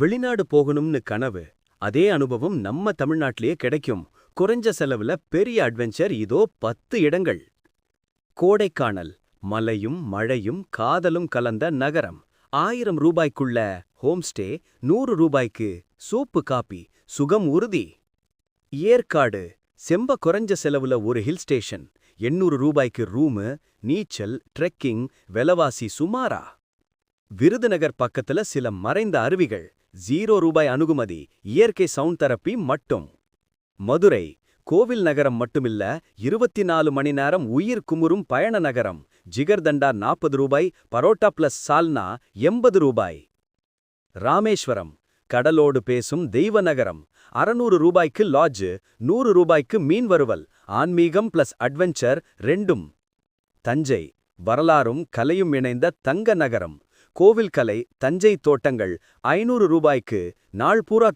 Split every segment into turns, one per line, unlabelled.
வெளிநாடு போகணும்னு கனவு அதே அனுபவம் நம்ம தமிழ்நாட்டிலேயே கிடைக்கும். குறைஞ்ச செலவுல பெரிய அட்வென்ச்சர் இதோ பத்து இடங்கள். கோடைக்கானல் மலையும் மழையும் காதலும் கலந்த நகரம். ஆயிரம் ரூபாய்க்குள்ள ஹோம்ஸ்டே நூறு ரூபாய்க்கு சோப்பு காப்பி சுகம் உறுதி. ஏற்காடு செம்ப குறைஞ்ச செலவுல ஒரு ஹில் ஸ்டேஷன் எண்ணூறு ரூபாய்க்கு ரூமு நீச்சல் ட்ரெக்கிங் வெலவாசி சுமாரா? விருதுநகர் பக்கத்துல சில மறைந்த அருவிகள். ஜீரோ ரூபாய் அணுகுமதி இயற்கை சவுண்ட் தெரப்பி மட்டும். மதுரை கோவில் நகரம் மட்டுமில்ல இருபத்தி நாலு மணி நேரம் உயிர் குமுறும் பயண நகரம். ஜிகர்தண்டா நாற்பது ரூபாய் பரோட்டா பிளஸ் சால்னா எண்பது ரூபாய். ராமேஸ்வரம் கடலோடு பேசும் தெய்வ நகரம். அறநூறு ரூபாய்க்கு லாட்ஜ் நூறு ரூபாய்க்கு மீன் வருவல். ஆன்மீகம் பிளஸ் அட்வென்ச்சர் ரெண்டும். தஞ்சை வரலாறும் கலையும் இணைந்த தங்க நகரம். கோவில் கலை தஞ்சை தோட்டங்கள் ஐநூறு ரூபாய்க்கு நாள் பூரா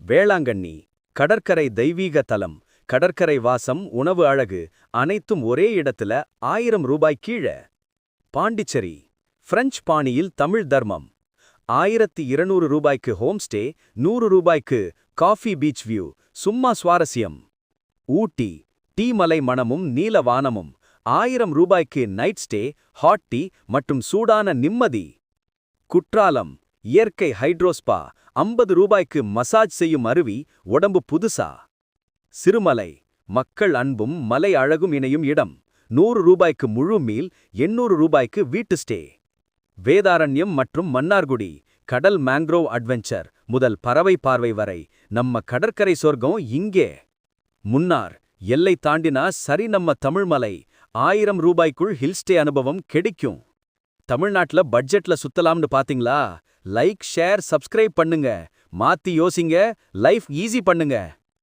வேளாங்கண்ணி கடற்கரை தெய்வீக தலம் கடற்கரை வாசம் உணவு அழகு அனைத்தும் ஒரே இடத்துல ஆயிரம் ரூபாய் கீழ. பாண்டிச்சேரி பிரெஞ்சு பாணியில் தமிழ் தர்மம். ஆயிரத்தி இருநூறு ரூபாய்க்கு ஹோம்ஸ்டே நூறு ரூபாய்க்கு காஃபி பீச் வியூ சும்மா சுவாரஸ்யம். ஊட்டி டீ மலை மணமும் நீல வானமும் ஆயிரம் ரூபாய்க்கு நைட் ஸ்டே ஹாட் டீ மற்றும் சூடான நிம்மதி. குற்றாலம் இயற்கை ஹைட்ரோஸ்பா ஐம்பது ரூபாய்க்கு மசாஜ் செய்யும் அருவி உடம்பு புதுசா? சிறுமலை மக்கள் அன்பும் மலை அழகும் இணையும் இடம். நூறு ரூபாய்க்கு முழு மீல் எண்ணூறு ரூபாய்க்கு வீட்டு ஸ்டே. வேதாரண்யம் மற்றும் மன்னார்குடி கடல் மேங்க்ரோவ் அட்வென்ச்சர் முதல் பறவை பார்வை வரை. நம்ம கடற்கரை சொர்க்கம் இங்கே. முன்னார் எல்லை தாண்டினா சரி நம்ம தமிழ்மலை. ஆயிரம் ரூபாய்க்குள் ஹில்ஸ்டே அனுபவம் கிடைக்கும். தமிழ்நாட்டுல பட்ஜெட்ல சுத்தலாம்னு பாத்தீங்களா? லைக் ஷேர் சப்ஸ்கிரைப் பண்ணுங்க. மாத்தி யோசிங்க. லைஃப் ஈஸி பண்ணுங்க.